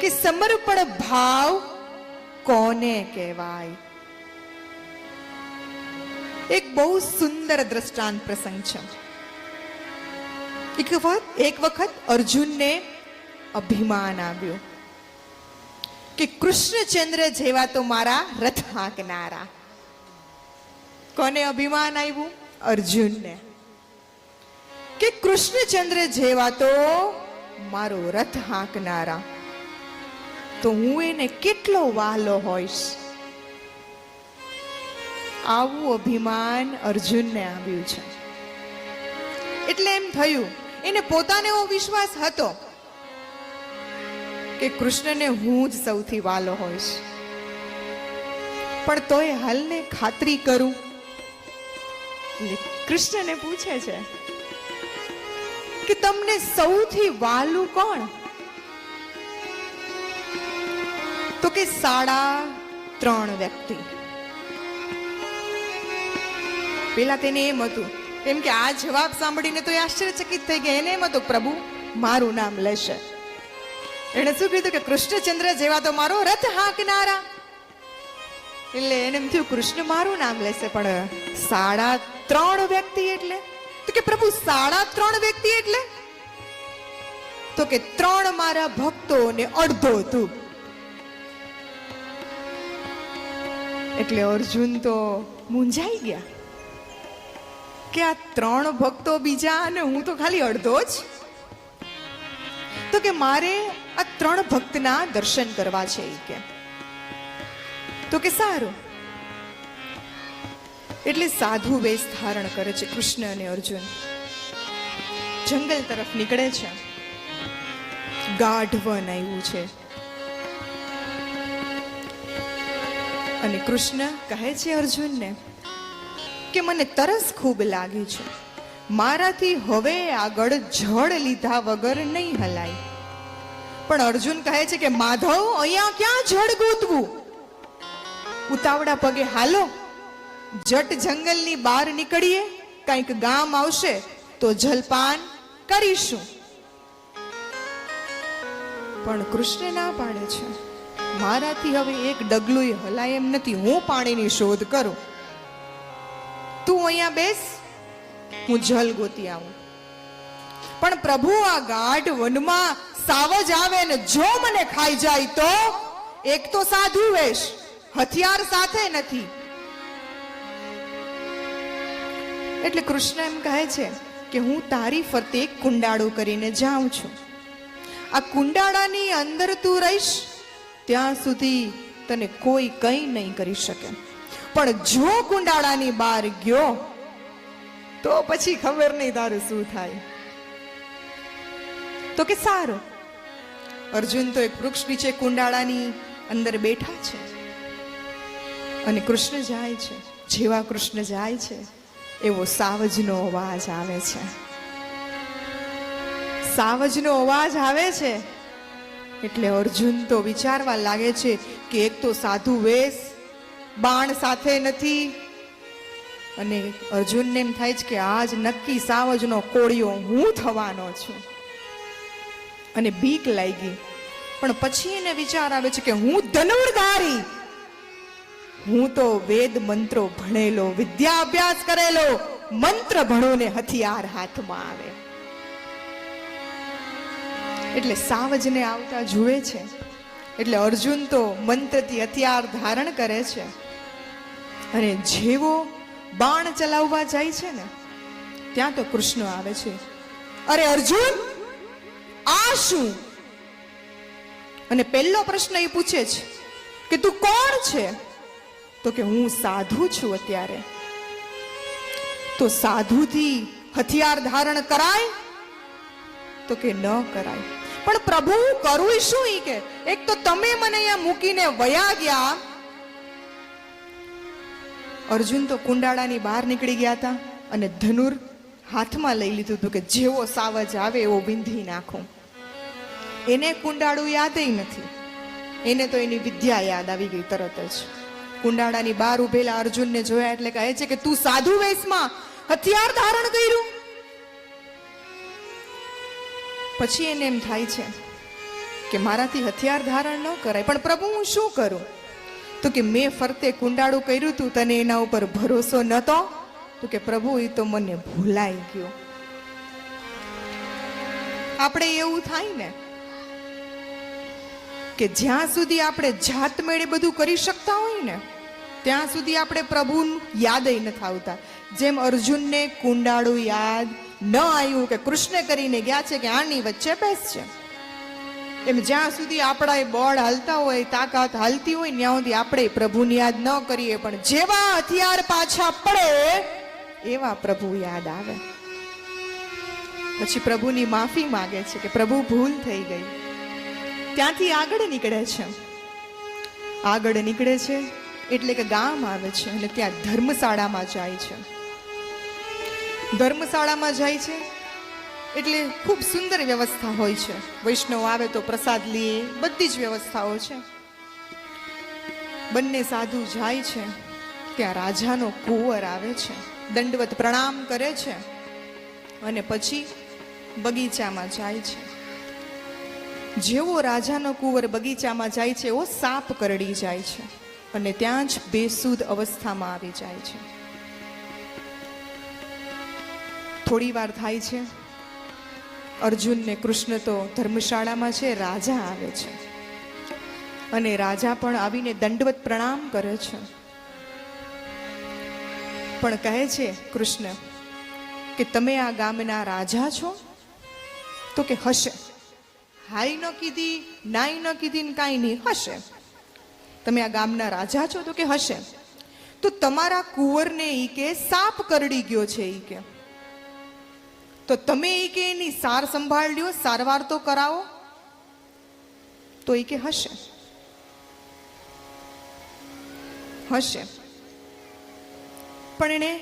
કે સમર્પણ ભાવ કોને કહેવાય? એક બહુ સુંદર દ્રષ્ટાંત પ્રસંગ છે. એક વખત એક વખત અર્જુનને અભિમાન આવ્યું કે કૃષ્ણચંદ્ર જેવા તો મારા રથ હાંકનારા. કોને અભિમાન આવ્યું? અર્જુનને. કે કૃષ્ણચંદ્ર જેવા તો મારો રથ હાંકનારા. તો હું એને કેટલો વાલો હોઈશ? આવું અભિમાન અર્જુનને આવ્યું છે. એટલે એમ થયું, એને પોતાને એવો વિશ્વાસ હતો કે કૃષ્ણને હું જ સૌથી વાલો હોઈશ. પણ તોય હાલને ખાતરી કરું. કૃષ્ણને પૂછે છે કે તમને સૌથી વાલું કોણ? કે સાડા ત્રણ વ્યક્તિ. પેલા તેને એમ હતું કેમ કે આ જવાબ સાંભળીને તો એ આશ્ચર્યચકિત થઈ ગયા. એને એમ હતું, પ્રભુ, મારું નામ લેશે. એને શું કીધું કે, કૃષ્ણચંદ્ર જેવા તો મારો રથ હાંકનારા. એટલે એને એમ થયું, કૃષ્ણ મારું નામ લેશે. પણ સાડા ત્રણ વ્યક્તિ એટલે? તો કે, પ્રભુ, સાડા ત્રણ વ્યક્તિ એટલે? તો કે, ત્રણ મારા ભક્તો ને અડધો તું. એટલે અર્જુન તો મૂંઝાઈ ગયા. કે આ ત્રણ ભક્તો બીજા અને હું તો ખાલી અડધો જ? તો કે મારે આ ત્રણ ભક્તના દર્શન કરવા છે કે. તો કે સારું. એટલે સાધુ વેશ ધારણ કરે છે કૃષ્ણ અને અર્જુન. જંગલ તરફ નીકળે છે. ગાઢ વન આવ્યું છે. અને કૃષ્ણ કહે છે અર્જુનને કે મને તરસ ખૂબ લાગે છે. મારાથી હવે આગળ જળ લીધા વગર નહીં હલાય. પણ અર્જુન કહે છે કે, માધવ, અહીંયા ક્યાં જળ ગોતવું ઉતાવળા પગે, હાલો, જટ જંગલની બહાર નીકળીએ. કંઈક ગામ આવશે તો જલપાન કરીશું. પણ કૃષ્ણ ના પાડે છે. મારાથી હવે એક ડગલું હલાય એમ નથી. હું પાણીની શોધ કરું. તું અહીંયા બેસ. હું જલ ગોતી આવું. પણ પ્રભુ, આ ગાઢ વનમાં સાવજ આવે ને જો મને ખાઈ જાય તો એક તો સાધુ વેશ, હથિયાર સાથે નથી. એટલે કૃષ્ણ એમ કહે છે કે હું તારી ફરતે કુંડાળો કરીને જાઉં છું. આ કુંડાળાની અંદર તું રહીશ. ત્યાં સુધી તને કોઈ કંઈ નહીં કરી શકે. પણ જો કુંડાળાની બહાર ગયો, તો પછી ખબર નહીં તારું શું થાય. તો કે સારું. અર્જુન તો એક વૃક્ષ નીચે કુંડાળાની અંદર બેઠા છે. અને કૃષ્ણ જાય છે. જેવા કૃષ્ણ જાય છે, એવો સાવજનો અવાજ આવે છે. સાવજનો અવાજ આવે છે એટલે અર્જુન તો વિચારવા લાગે છે કે એક તો સાધુ વેશ, બાણ સાથે નથી. અને અર્જુનને એમ થાય છે કે આજ નક્કી સાવજનો કોળિયો હું થવાનો છું. અને બીક લાગી. પણ પછી એને વિચાર આવે છે કે હું ધનુર્ધારી. હું તો વેદ મંત્રો ભણેલો વિદ્યા અભ્યાસ કરેલો, મંત્ર ભણો ને હથિયાર હાથમાં આવે. એટલે સાવજને આવતા જુએ છે. એટલે અર્જુન તો મંત્રથી હથિયાર ધારણ કરે છે. અને જેવો બાણ ચલાવવા જાય છે ને, ત્યાં તો કૃષ્ણ આવે છે. અરે અર્જુન, આ શું? અને પહેલો પ્રશ્ન એ પૂછે છે કે તું કોણ છે? તો કે હું સાધુ છું અત્યારે. તો સાધુથી હથિયાર ધારણ કરાય? તો કે ન કરાય. પણ પ્રભુ કરું શું ઈ કે? એક તો તમે મને અહીંયા મૂકીને વયા ગયા. અર્જુન તો કુંડાળાની બહાર નીકળી ગયા હતા અને ધનુર હાથમાં લઈ લીધું હતું કે જેવો સાવજ આવે એવો વિંધી નાખું. એને કુંડાળું યાદય નથી. એને તો એની વિદ્યા યાદ આવી ગઈ તરત જ. કુંડાળાની બહાર ઉભેલા અર્જુનને જોયા એટલે કહે છે કે તું સાધુ વેશમાં હથિયાર ધારણ કર્યું. પછી એને એમ થાય છે કે મારાથી હથિયાર ધારણ ન કરાય. પણ પ્રભુ, હું શું કરું? તો કે મેં ફરતે કુંડાળું કર્યું તું, તને એના ઉપર ભરોસો નહોતો તો કે પ્રભુ, એ તો મને ભૂલાઈ ગયો. આપણે એવું થાય ને કે જ્યાં સુધી આપણે જાત મેળે બધું કરી શકતા હોય ને, ત્યાં સુધી આપણે પ્રભુ યાદ નથી આવતા જેમ અર્જુનને કુંડાળું યાદ ન આવ્યું કે કૃષ્ણ કરીને ગયા છે કે આની વચ્ચે બેસશે એમ જ્યાં સુધી આપણા એ બળ હાલતા હોય, તાકાત હાલતી હોય, ત્યાં સુધી આપણે પ્રભુની યાદ ન કરીએ. પણ જેવા હથિયાર પાછા પડે, એવા પ્રભુ યાદ આવે. પછી પ્રભુની માફી માગે છે કે પ્રભુ ભૂલ થઈ ગઈ. ત્યાંથી આગળ નીકળે છે. આગળ નીકળે છે એટલે કે ગામ આવે છે અને ત્યાં ધર્મશાળામાં જાય છે. ધર્મશાળામાં જાય છે. એટલે ખૂબ સુંદર વ્યવસ્થા હોય છે. વૈષ્ણવ આવે તો પ્રસાદ લે બધી જ વ્યવસ્થાઓ છે. બંને સાધુ જાય છે. ત્યાં રાજાનો કુંવર આવે છે. દંડવત પ્રણામ કરે છે. અને પછી બગીચામાં જાય છે. જેવો રાજાનો કુંવર બગીચામાં જાય છે, એવો સાપ કરડી જાય છે. અને ત્યાં જ બેસુદ અવસ્થામાં આવી જાય છે. થોડી વાર થાય છે. અર્જુન ને કૃષ્ણ તો ધર્મશાળામાં છે, રાજા આવે છે. અને રાજા પણ આવીને દંડવત પ્રણામ કરે છે. પણ કહે છે કૃષ્ણ કે તમે આ ગામના રાજા છો? તો કે હશે. હાઈ ન કીધી નાઈ ન કીધી ને કાંઈ નહીં, હશે. તમે આ ગામના રાજા છો તો કે હશે. તો તમારા કુંવરને ઈ કે સાપ કરડી ગયો છે ઈ કે. તો તમે એ કે એની સાર સંભાળ લ્યો, સારવાર તો કરાવો. તો એ કે હશે. હશે. પણ એણે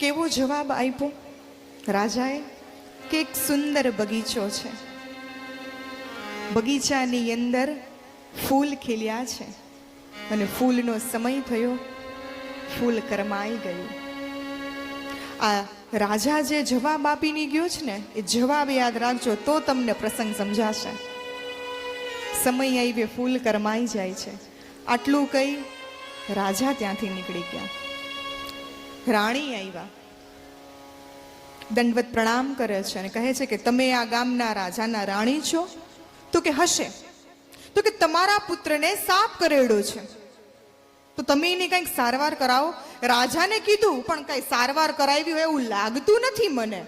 કેવો જવાબ આપ્યો? રાજાએ કે એક સુંદર બગીચો છે. બગીચાની અંદર ફૂલ ખીલ્યા છે. અને ફૂલનો સમય થયો. ફૂલ કરમાઈ ગયું. આ રાજા જે જવાબ આપીને ગયો છે ને, એ જવાબ યાદ રાખજો, તો તમને પ્રસંગ સમજાશે. સમય આવી ફૂલ કરમાઈ જાય છે. આટલું કહી રાજા ત્યાંથી નીકળી ગયા. રાણી આવ્યા દંડવત પ્રણામ કરે છે અને કહે છે કે, તમે આ ગામના રાજાના રાણી છો? તો કે, હશે. તો કે, તમારા પુત્રને સાપ કરેડો છે. તો તમે એની કંઈક સારવાર કરાવો. રાજાને કીધું, પણ કઈ સારવાર કરાવી હોય એવું લાગતું નથી મને.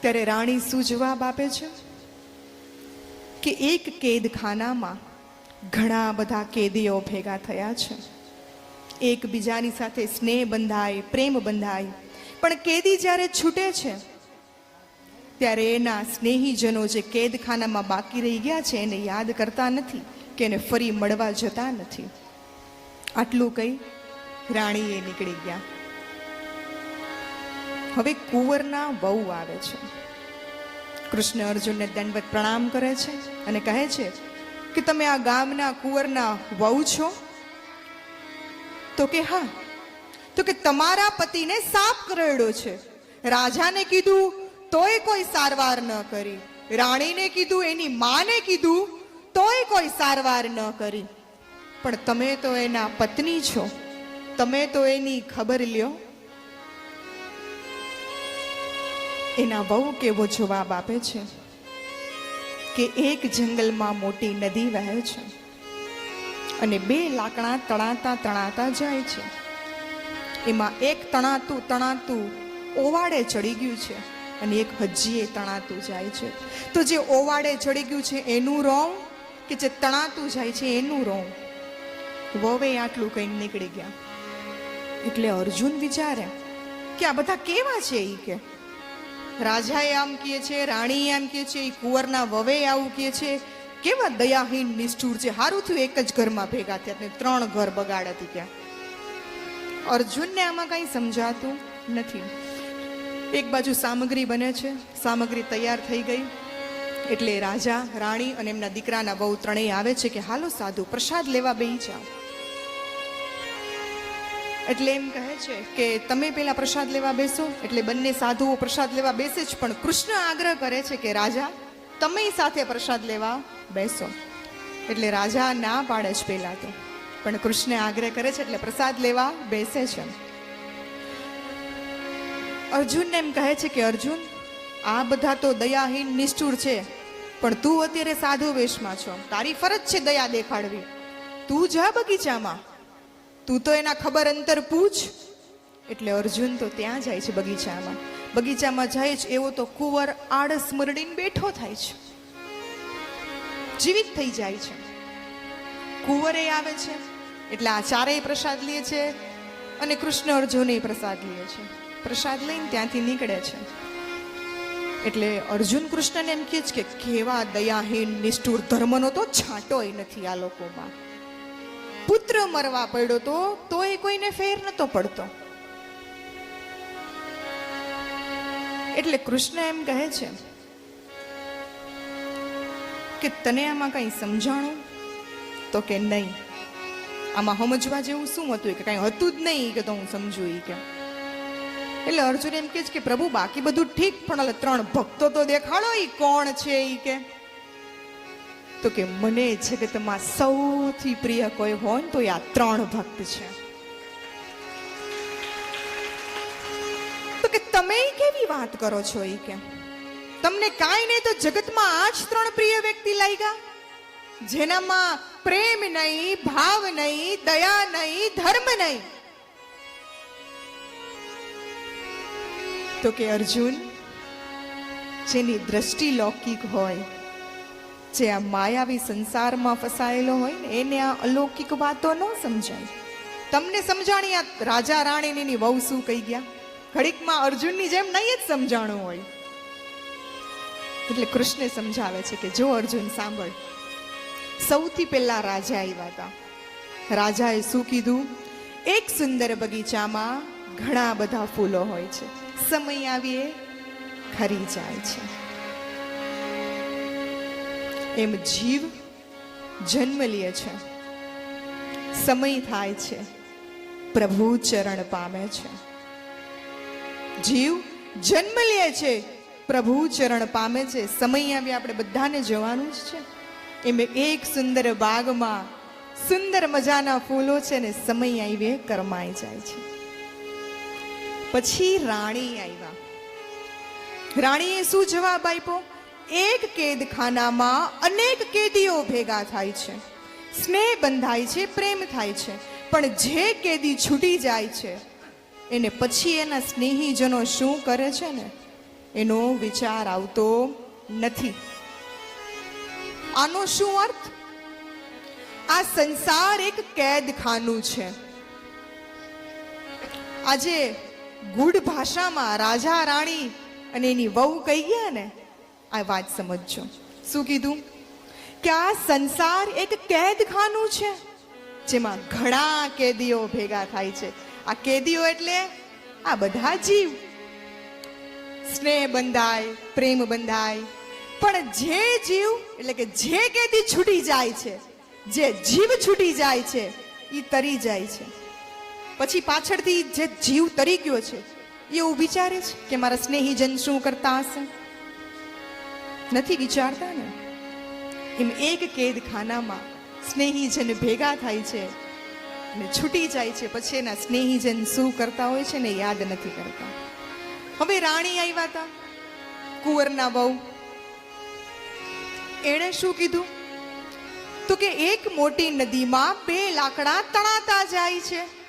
ત્યારે રાણી શું જવાબ આપે છે? કે એક કેદખાનામાં ઘણા બધા કેદીઓ ભેગા થયા છે. એકબીજાની સાથે સ્નેહ બંધાય, પ્રેમ બંધાય. પણ કેદી જ્યારે છૂટે છે, ત્યારે એના સ્નેહીજનો જે કેદખાનામાં બાકી રહી ગયા છે, એને યાદ કરતા નથી. કે એને ફરી મળવા જતા નથી. આટલું કહી રાણીએ નીકળી ગયા. હવે કુંવરના વહુ આવે છે. કૃષ્ણ અર્જુનને દંડવત પ્રણામ કરે છે અને કહે છે કે તમે આ ગામના કુંવરના વહુ છો? તો કે હા. તો કે તમારા પતિને સાપ કરડ્યો છે. રાજાને કીધું તોય કોઈ સારવાર ન કરી. રાણીને કીધું, એની માને કીધું તોય કોઈ સારવાર ન કરી. પણ તમે તો એના પત્ની છો. તમે તો એની ખબર લ્યો. એના વહુ કેવો જવાબ આપે છે? કે એક જંગલમાં મોટી નદી વહે છે અને બે લાકડા તણાતા તણાતા જાય છે. એમાં એક તણાતું તણાતું ઓવાડે ચડી ગયું છે અને એક હજીએ તણાતું જાય છે. તો જે ઓવાડે ચડી ગયું છે એનું રોમ કે જે તણાતું જાય છે એનું રોમ. વવે આટલું કંઈ નીકળી ગયા. એટલે અર્જુન વિચારે કે આ બધા કેવા છે એ કે? રાજાએ આમ કહે છે, રાણીએ આમ કહે છે એ કુંવરના વવે આવું કહે છે. કેવા દયાહીન, નિષ્ઠુર છે. સારું થયું એક જ ઘરમાં ભેગા થયા ને ત્રણ ઘર બગાડ હતી ત્યાં. અર્જુનને આમાં કંઈ સમજાતું નથી. એક બાજુ સામગ્રી બને છે. સામગ્રી તૈયાર થઈ ગઈ. એટલે રાજા, રાણી અને એમના દીકરાના બહુ ત્રણેય આવે છે કે, હાલો સાધુ, પ્રસાદ લેવા બે જાઓ. એટલે એમ કહે છે કે, તમે પેલા પ્રસાદ લેવા બેસો. એટલે બંને સાધુઓ પ્રસાદ લેવા બેસે જ, પણ કૃષ્ણ આગ્રહ કરે છે કે, રાજા, તમે સાથે પ્રસાદ લેવા બેસો. એટલે રાજા ના પાડે છે પેલા તો. પણ કૃષ્ણ આગ્રહ કરે છે એટલે પ્રસાદ લેવા બેસે છે. અર્જુનને એમ કહે છે કે, અર્જુન આ બધા તો દયાહીન નિષ્ઠુર છે. પણ તું અત્યારે સાધુ વેશમાં છો. તારી ફરજ છે દયા દેખાડવી. તું જા બગીચામાં? તું તો એના ખબર અંતર પૂછ. એટલે અર્જુન તો ત્યાં જાય છે બગીચામાં. બગીચામાં જાય છે એવો તો કુંવર આળસ મરડીને બેઠો થાય છે. જીવિત થઈ જાય છે. કુંવરે આવે છે. એટલે આ ચારેય પ્રસાદ લે છે. અને કૃષ્ણ અર્જુને પ્રસાદ લે છે. પ્રસાદ લઈને ત્યાંથી નીકળે છે. એટલે અર્જુન કૃષ્ણને એમ કહે છે કે કેવા દયાહીન, નિષ્ઠુર ધર્મનો તો છાંટોય નથી આ લોકોમાં. પુત્ર મરવા પડ્યો તો, તોય કોઈને ફેર નતો પડતો. એટલે કૃષ્ણ એમ કહે છે કે તને આમાં કઈ સમજાણું? તો કે નહીં. આમાં સમજવા જેવું શું હતું? કે કઈ હતું જ નહીં કે તો હું સમજુ કે એટલે અર્જુન એમ કે છે કે પ્રભુ, બાકી બધું ઠીક, પણ ત્રણ ભક્તો તો દેખાડો એ કોણ છે એ કે. તો કે મને જગતમાં સૌથી પ્રિય કોઈ હોય તો એ આ ત્રણ ભક્ત છે. તો કે તમે કેવી વાત કરો છો એ કે? તમને કાંઈ નહીં તો જગતમાં આ જ ત્રણ પ્રિય વ્યક્તિ લાગ્યા? જેનામાં પ્રેમ નહીં, ભાવ નહીં, દયા નહીં, ધર્મ નહીં. તો કે અર્જુન, જેની દ્રષ્ટિ લૌકિક હોય, જે આ માયાવી સંસારમાં ફસાયેલો હોય ને, એને આ અલૌકિક વાતો ન સમજાય. તમને સમજાણી આ રાજા રાણીની વહુ શું કહી ગયા? ઘડીકમાં અર્જુનની જેમ નહીં જ સમજાણું હોય. એટલે કૃષ્ણ સમજાવે છે કે જો અર્જુન સાંભળ, સૌથી પહેલા રાજા આવ્યા હતા. રાજાએ શું કીધું? એક સુંદર બગીચામાં ઘણા બધા ફૂલો હોય છે. સમય આવીએ, ખરી જાય છે. એમ જીવ જન્મ લે છે. સમય થાય છે. પ્રભુ ચરણ પામે છે. જીવ જન્મ લે છે. પ્રભુ ચરણ પામે છે. સમય આવી આપણે બધાને જવાનું જ છે. એમ એક સુંદર બાગમાં સુંદર મજાના ફૂલો છે ને સમય આવીએ, કરમાઈ જાય છે. પછી રાણી આવ્યા. રાણીએ શું જવાબ આપ્યો? એક કેદખાનામાં અનેક કેદીઓ ભેગા થાય છે. સ્નેહ બંધાય છે, પ્રેમ થાય છે. પણ જે કેદી છૂટી જાય છે, એને પછી એના સ્નેહીજનો શું કરે છે ને? એનો વિચાર આવતો નથી. આનો શું અર્થ? આ સંસાર એક કેદખાનું છે. આજે ગુડ ભાષામાં રાજા, રાણી અને એની વહુ કહી ગયા ને, આ વાત સમજજો. શું કીધું? કે આ સંસાર એક કેદખાનું છે, જેમાં ઘણા કેદીઓ ભેગા થાય છે. આ કેદીઓ એટલે આ બધા જીવ. સ્નેહ બંધાય, પ્રેમ બંધાય. પણ જે જીવ, એટલે કે જે કેદી છૂટી જાય છે, જે જીવ છૂટી જાય છે એ તરી જાય છે. પછી પાછળથી જે જીવ તરી ગયો છે એવું વિચારે છે કે મારા સ્નેહીજન શું કરતા હશે? નથી વિચારતા ને? એમ એક કેદખાનામાં સ્નેહીજન ભેગા થાય છે અને છૂટી જાય છે, પછી એના સ્નેહીજન શું કરતા હોય છે ને યાદ નથી કરતા. હવે રાણી આવ્યા હતા કુંવરના બહુ એણે શું કીધું? તો કે એક મોટી નદીમાં બે લાકડા તણાતા જાય છે.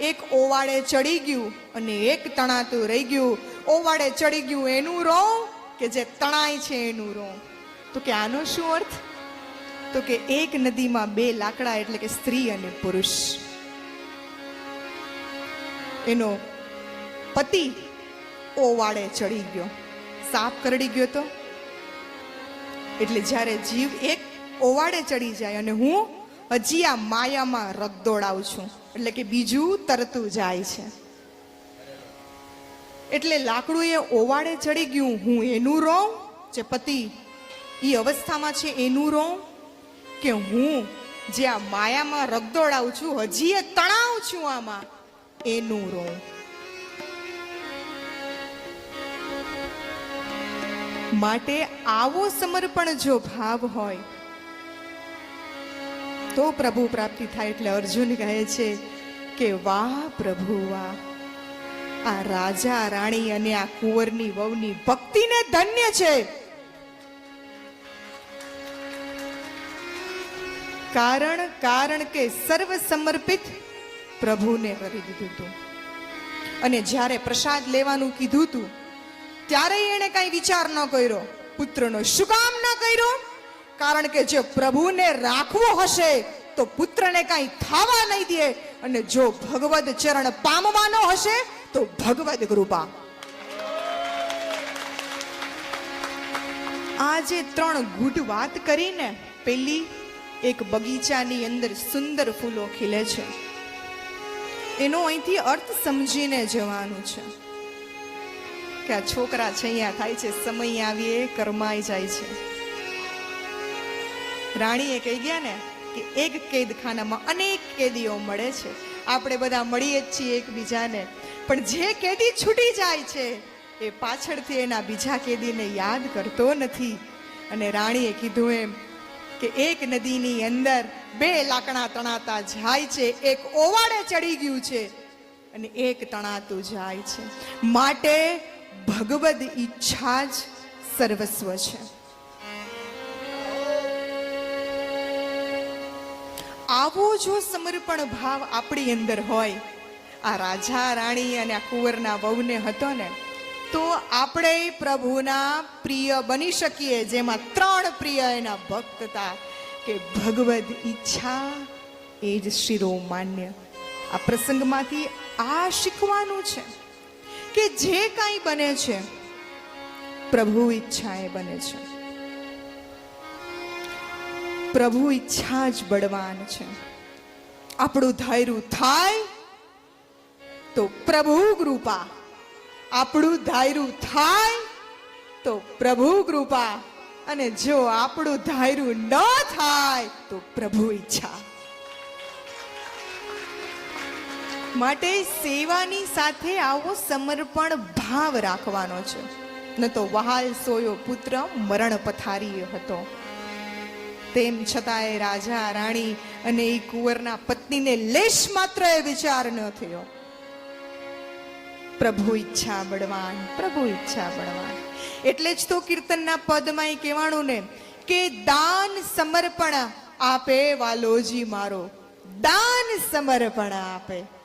એક ઓવાળે ચડી ગયું અને એક તણાતું રહી ગયું. ઓવાળે ચડી ગયું એનું રો કે જે તણાય છે એનું રો તો કે આનો શું અર્થ? તો કે એક નદીમાં બે લાકડા એટલે કે સ્ત્રી અને પુરુષ. એનો પતિ ઓવાળે ચડી ગયો. સાપ કરડી ગયો તો? એટલે જ્યારે જીવ એક ઓવાડે ચડી જાય અને હું હજી આ માયામાં રગ દોડાવું છું. એટલે કે બીજું તરતું જાય છે. એટલે લાકડું એ ઓવાળે ચડી ગયું હું એનું રોઉં, જે પતિ એ અવસ્થામાં છે એનું રોઉં, કે હું જે આ માયામાં રગ દોડાવું છું, હજી એ તણાવ છું આમાં એનું રોઉં. માટે આવો સમર્પણ જો ભાવ હોય તો પ્રભુ પ્રાપ્તિ થાય એટલે અર્જુન કહે છે કે, વાહ, પ્રભુ, વાહ. આ રાજા રાણી અને આ કુંવરની વહુની ભક્તિને ધન્ય છે. કારણ કારણ કે સર્વ સમર્પિત પ્રભુને કરી દીધું હતું. અને જ્યારે પ્રસાદ લેવાનું કીધું હતું, ત્યારે એણે કઈ વિચાર ન કર્યો. પુત્રનો શું કામ ન કર્યો? કારણ કે જે પ્રભુને રાખવો હશે, તો પુત્રને કઈ થવા નહીં દે. અને જો ભગવદ ચરણ પામવાનો હશે, તો ભગવદ કૃપા. આ ત્રણ ગુઢ વાત કરીને પેલી એક બગીચાની અંદર સુંદર ફૂલો ખીલે છે. એનો અહીંથી અર્થ સમજીને જવાનું છે. કે આ છોકરા છે, અહીંયા થાય છે, સમય આવીએ, કરમાઈ જાય છે. રાણીએ કહી ગયા ને કે એક કેદખાનામાં અનેક કેદીઓ મળે છે. આપણે બધા મળીએ જ છીએ એકબીજાને. પણ જે કેદી છૂટી જાય છે, એ પાછળથી એના બીજા કેદીને યાદ કરતો નથી. અને રાણીએ કીધું એમ કે એક નદીની અંદર બે લાકડા તણાતા જાય છે, એક ઓવાળે ચડી ગયું છે અને એક તણાતું જાય છે. માટે ભગવદ ઈચ્છા જ સર્વસ્વ છે. આવો જો સમર્પણ ભાવ આપણી અંદર હોય, આ રાજા, રાણી અને આ કુંવરના વહુને હતો ને, તો આપણે પ્રભુના પ્રિય બની શકીએ, જેમાં ત્રણ પ્રિય એના ભક્તતા કે ભગવદ ઈચ્છા એ જ શિરોમાન્ય. આ પ્રસંગમાંથી આ શીખવાનું છે, કે જે કાંઈ બને છે, પ્રભુ ઈચ્છા એ બને છે. પ્રભુ ઈચ્છા જ બળવાન છે. આપણું ધાર્યું થાય તો પ્રભુ કૃપા. આપણું ધાર્યું થાય તો પ્રભુ કૃપા. અને જો આપણું ધાર્યું ન થાય તો પ્રભુ ઈચ્છા. માટે સેવાની સાથે આવો સમર્પણ ભાવ રાખવાનો છે. ન તો વહાલ સોયો પુત્ર મરણ પથારી હતો. તેમ છતાંય રાજા, રાણી અને એ કુંવરના પત્નીને લેશ માત્ર એ વિચાર ન થયો. પ્રભુ ઈચ્છા બળવાન, પ્રભુ ઈચ્છા બળવાન. એટલે જ તો કીર્તનના પદમાં એ કહેવાનું ને કે દાન સમર્પણ આપે વાલોજી મારો, દાન સમર્પણ આપે.